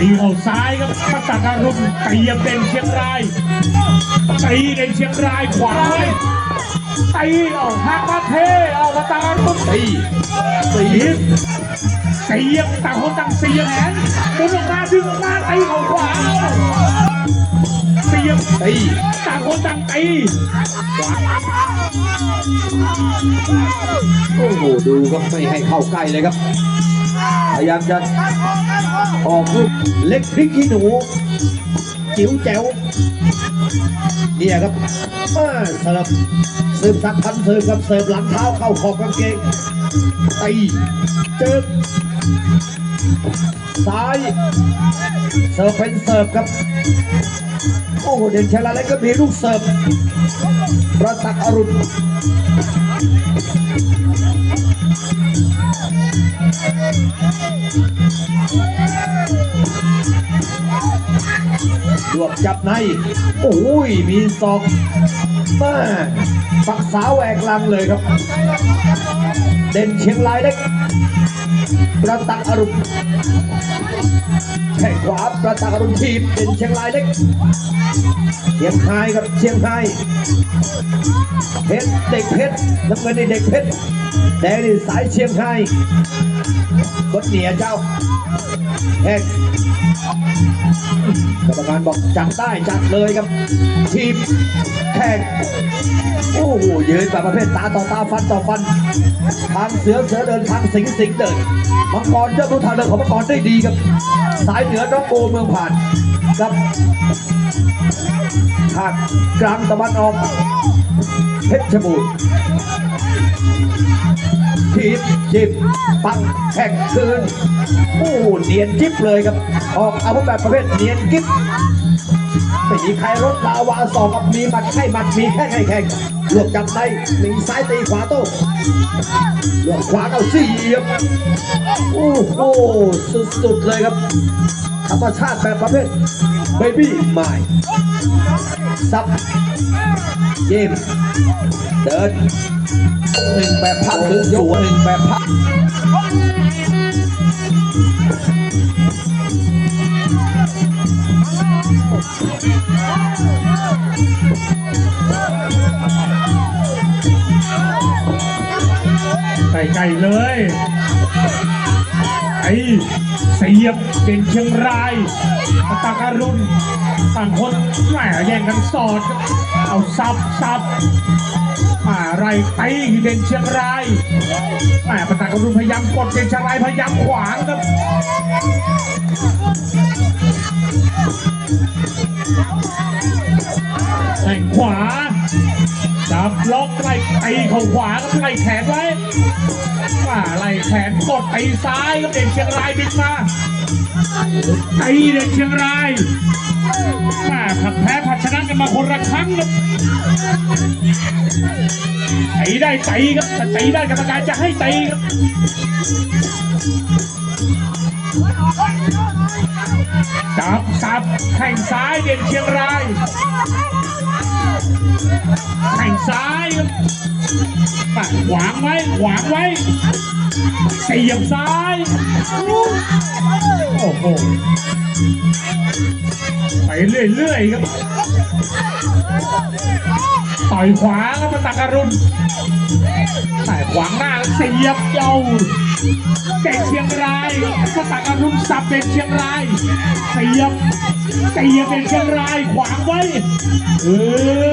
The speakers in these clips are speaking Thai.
ตีเข้าซ้ายครับพัตตาการุณเตรียมเด่นเชียงรายตีเด่นเชียงรายขวาไว้ตีเอาหักมาเทเอาพัตตาการุณตีตีตีเสียบต่างคนต่างเสียบแขนดึงออกมาดึงออกมาตีเข้าขวาเสียบตีต่างคนต่างตีโอ้โหดูครับไม่ให้เข้าใกล้เลยครับ พยายามจะออกลูกเล็กพริกขี้หนูจิ๋วแจ๋วเนี่ยครับมาเสิร์ฟสืบสักพันเสิร์ฟกับเสิร์ฟหลังเท้าเข้าขอบกางเกงตีเจอซ้ายเสิร์ฟเป็นเสิร์ฟครับ โอ้โหเด่นชลาเล็กก็มีลูกเสิร์ฟประตักอรุณ รวบจับใน โอ้ย มีศอกมาปักษาแหวกลังเลยครับ เด่นเชียงรายเล็ก ประตักอรุณแข้งขวาประตักอรุณทีบเด่นเชียงรายเล็กเชียงไายครับเชียงไายเพชรเด็กเพชรน้ำเงินนี่เด็กเพชรแดงนี่สายเชียงรา ยกดเหนียเจ้าแข้กรรมการบอกจัดได้จัดเลยครับ ทีมแข่งโอ้โหยืนแบบประเภทตาต่อตาฟันต่อฟันทางเสือเสือเดินทางสิงสิงเดินมังกรเจ้ารู้ทางเดินของมังกรได้ดีครับ สายเหนือน้องโกเมืองผ่านกับภาคกลางตะวันออกเพชรบูรณ์ ทีบจิบปังแข่งคืนโอ้เนียนกิ๊บเลยครับ ออกอาวุธแบบประเภทเนียนกิบไม่มีใครลดลาวาสองกับมีมัดไข่มัดมีแค่ไข่แข่งรวบจับในหนึ่งซ้ายตีขวาโต้รวบขวาเอาเสียบโอ้โหสุดๆเลยครับ ธรรมชาติแบบประเภทเบบี้ไม้ซับเกมเดินหนึ่งแบบพักถึงยกหนึ่งแบบพักใส่ไก่เลย เสียบเด่นเชียงรายพัตาการุณต่างคนแหมแย่งกันสอด เอาซับซับมาไรตีเด่นเชียงรายแหมพัตาการุณพยายามกดเด่นเชียงรายพยายามขวางครับ ล็อกไล่ตีเข้าขวาก็ไล่แขนไว้ว่าไล่แขนกดตีซ้ายก็เด่นเชียงรายดึงมาตีเด่นเชียงรายแม่ผัดแพ้ผัดชนะกันมาคนละครั้งครับตีได้ตีครับแต่ตีได้กรรมการจะให้ตีครับ จับสับแข่งซ้ายเด่นเชียงรายแข่งซ้ายปัดขวางไว้ขวางไว้เสียบซ้ายโอ้โหไปเรื่อยๆครับต่อยขวาครับมาตักการุณ แต่ขวางหน้าเสียบเย้าเด็กเชียงรายมาตักการุณสับเด็กเชียงรายเสียบเสียบเด็กเชียงรายขวางไว้เอ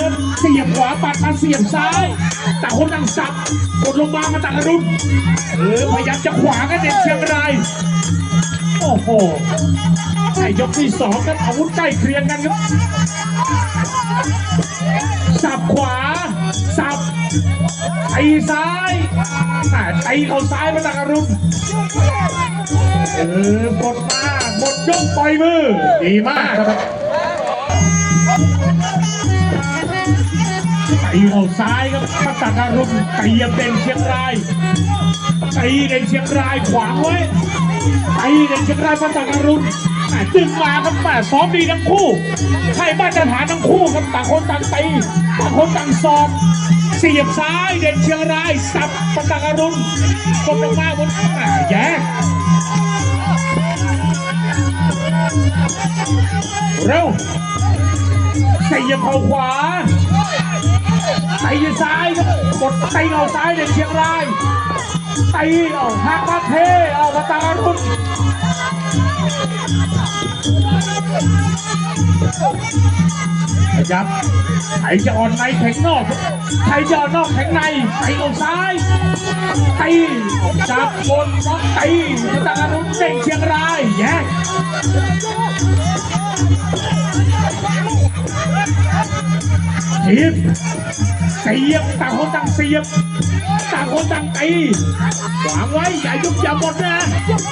อเสียบขวาปัดมาเสียบซ้ายต่คนต่างสับกดลงมามาตักการุณเออพยายามจะขวางกันเด็กเชียงราย โอ้โหไอ้ยกที่สองครับอาวุธใกล้เคียงกันครับ สับขวา สับไอ้ซ้ายอ่ไอ้เขาซ้ายมาตักอารุณเออกดมาหมดยกปล่อยมือ ดีมากครับ ตีเข้าซ้ายครับพัตตารุณเตรียเด่นเชียงรายตีเด่นเชียงรายขวางไว้ตีเด่นเชียงรายพัตตารุณแหม่ดึงมาครับแม่ซ้อมดีทั้งคู่ให้มาตรฐานทั้งคู่ครับต่างคนต่างตีต่างคนต่างสอบเสียบซ้ายเด่นเชียงรายสับพัตตารุณกดลงมาบนแย่เร็วเสียบเข่าขวา ตีซ้ายครับกดตีเข่าซ้ายเด็กเชียงรายตีเอาหักมาเทเอากระตารุ่นนะครับใครจะอ่อนในแข็งนอกใครจะอ่อนนอกแข็งในตีเอาซ้ายตีจับบนน้องตีกระตารุ่นเด็กเชียงรายแยก ทีบเสียบต่างคนต่างเสียบต่างคนต่างตีวางไว้อย่ายุบอย่าหมดนะ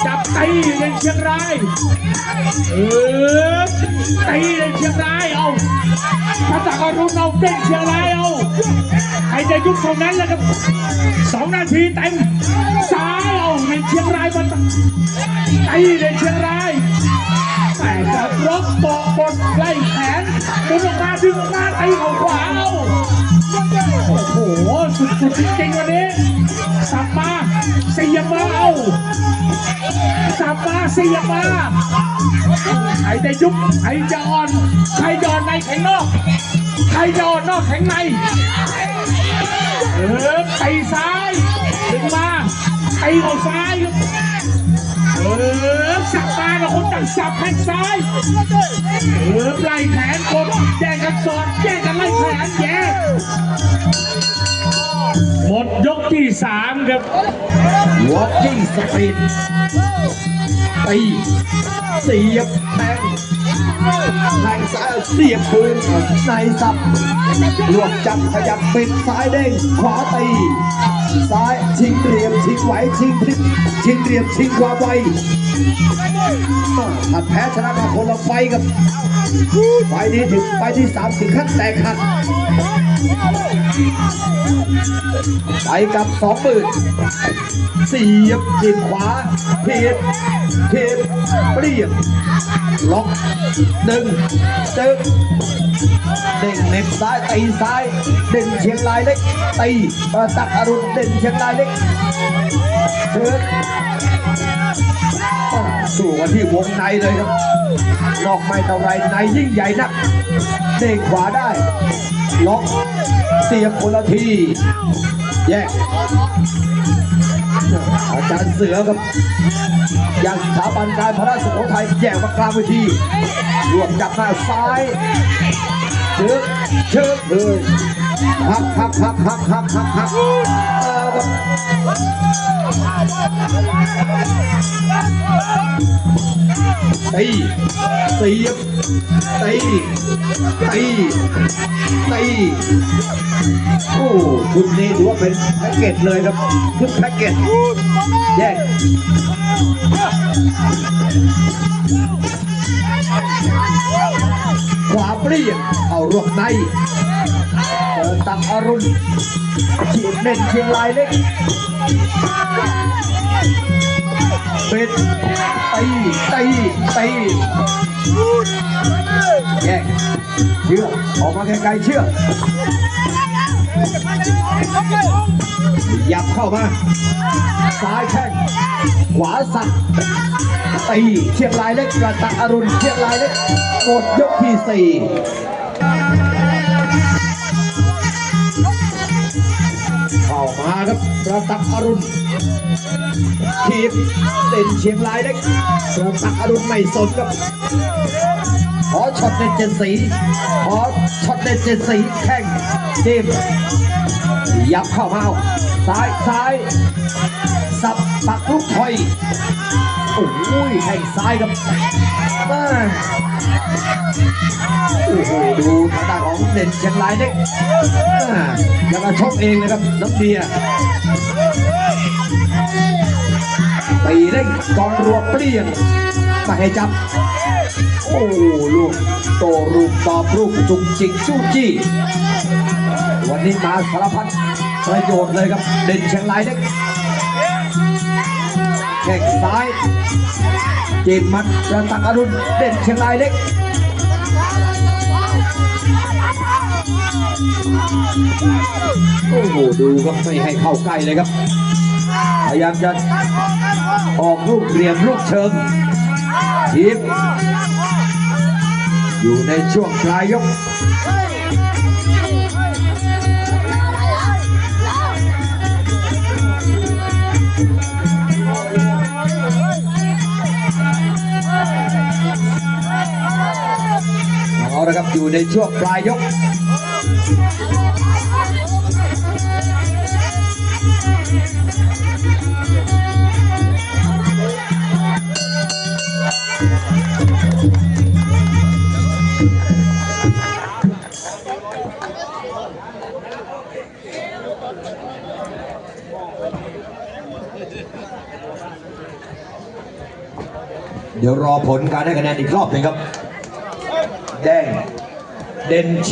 จับตีในเชียงรายเออตีในเชียงรายเอาถ้าตากรุณเอาเด้งเชียงรายเอาใครจะยุบตรงนั้นแล้วครับสองนาทีเต็มซ้ายเอาในเชียงรายมันตีในเชียงราย แต่กับรบเกาะบนไล่แขนดึงออกมาดึงออกมาตีเขาขวาเอาโอ้โห สุดๆจริงๆวันนี้ สับมาเสียบมาเอาสับมาเสียบมาใครจะยุบใครจะอ่อน ใครจะอ่อนในแข็งนอก ใครจะอ่อนนอกแข็งใน เออตีซ้ายดึงมาตีเขาซ้าย เออสับมา สับแข้งซ้ายเออไล่แขนกดแย่งกันสอดแย่งกันไล่แขนแย่หมดยกที่สามครับวอ l กิ้งสปีด ตีเสียบแทงแทงซ้ายเสียบคืนในสับรวบจับขยับปิดซ้ายเด้งขวาตีซ้ายชิงเหลี่ยมชิงไหวชิงพลิกชิงเหลี่ยมชิงความไวถ้าแพ้ชนะมาคนละไฟกับไฟนี้ถึงไฟที่สามถึงขั้นแตกหักไปกับสองหมื่นเสียบจีบขวาเทียบเทีบเปลี่ยนล็อกดึงจึงเด้งเน็บซ้ายตีซ้ายเด่นเชียงรายเล็กตีปตักอรุณเด่นเชียงรายเล็กเชิญสู้กันที่วงในเลยครับ นอกไม่เท่าไรในยิ่งใหญ่นักเด้งขวาได้ ล็อกเสียบคนละที แยก อาจารย์เสือครับยังสถาบันการพระราชสุโขทัยแยกมากลางเวทีรวมจับหน้าซ้ายเชิดเชิดเลยหักหักหักหักหักหักหัก เอาครับตีเสียบตีตีตีโอ้ชุดนี้ถือว่าเป็นแพ็กเกจเลยครับชุดแพ็กเกจแยกขวาเปรี้ยเอารวบใน เจอตักอรุณฉีดเน่นเชียงรายเล็กเป็นตีตีตีแยกเชือกออกมาไกลๆเชือกยับเข้ามา ซ้ายแข้งขวาสับตีเชียงรายเล็กกระตักอรุณเชียงรายเล็กหมดยกที่สี่ เข้ามาครับกระตักอรุณทีบเด่นเชียงรายเล็กระตักอรุณไม่สนครับขอช็อตเด็ดเจ็ดสีขอช็อตเด็ดเจ็ดสีแข้งเจมยับเข้ามาเอาซ้ายซ้ายสับปักลูกถอยโอ้ยแข้งซ้ายครับ โอ้โหดูทางด้านของเด่นเชียงรายเล็กยังมาชกเองนะครับน้องเบียตีเร่งกองรัวเปลี่ยนมาให้จับ โอ้ลูกโตรูปตอบรูปจุงจิงจู้จี้วันนี้มาสารพัดประโยชน์เลยครับ เด่นเชียงรายเล็กแข้งซ้าย จีบมัดประตักอรุณเด่นเชียงรายเล็กโอ้โหดูครับไม่ให้เข้าใกล้เลยครับ พยายามจะออกลูกเหลี่ยมลูกเชิงทีบอยู่ในช่วงปลายยก อยู่ในช่วงปลายยก เดี๋ยวรอผลการให้คะแนนอีกรอบหนึ่งครับ แดง เด่นเ